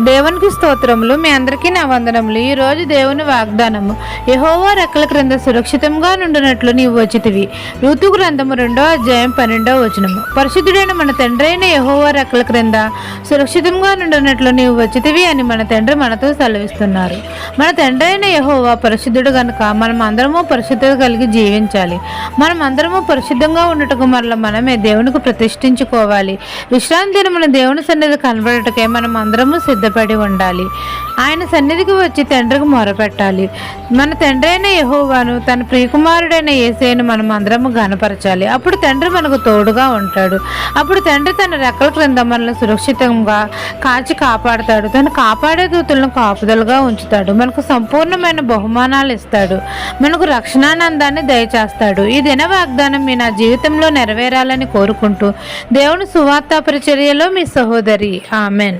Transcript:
దేవునికి స్తోత్రములు. మీ అందరికీ నా వందనములు. ఈ రోజు దేవుని వాగ్దానము. యహోవా రెక్కల క్రింద సురక్షితంగా నుండినట్లు నీవు వచ్చితివి. ఋతు గ్రంథము రెండో అధ్యాయం పన్నెండో వచనము. పరిశుద్ధుడైన మన తండ్రి అయిన యహోవా రెక్కల క్రింద సురక్షితంగా నుండినట్లు నీవు వచ్చితివి అని మన తండ్రి మనతో సెలవిస్తున్నారు. మన తండ్రి అయిన యహోవా పరిశుద్ధుడు కనుక మనం అందరము పరిశుద్ధత కలిగి జీవించాలి. మనం అందరము పరిశుద్ధంగా ఉండటకు మరల మనమే దేవునికి ప్రతిష్ఠించుకోవాలి. విశ్రాంతి దినమున దేవుని సన్నిధి కనబడటకే మనం అందరము సిద్ధపడి ఉండాలి. ఆయన సన్నిధికి వచ్చి తండ్రికి మొరపెట్టాలి. మన తండ్రి అయిన యహోవాను తన ప్రియకుమారుడైన ఏసేను మనం అందరము గనపరచాలి అప్పుడు తండ్రి మనకు తోడుగా ఉంటాడు. అప్పుడు తండ్రి తన రెక్కల క్రింద మనల్ని సురక్షితంగా కాచి కాపాడుతాడు. తను కాపాడే దూతులను కాపుదలుగా ఉంచుతాడు. మనకు సంపూర్ణమైన బహుమానాలు ఇస్తాడు. మనకు రక్షణానందాన్ని దయచేస్తాడు. ఈ దిన వాగ్దానం మీ నా జీవితంలో నెరవేరాలని కోరుకుంటూ దేవుని సువార్త పరిచర్యలో మీ సహోదరి. ఆమెన్.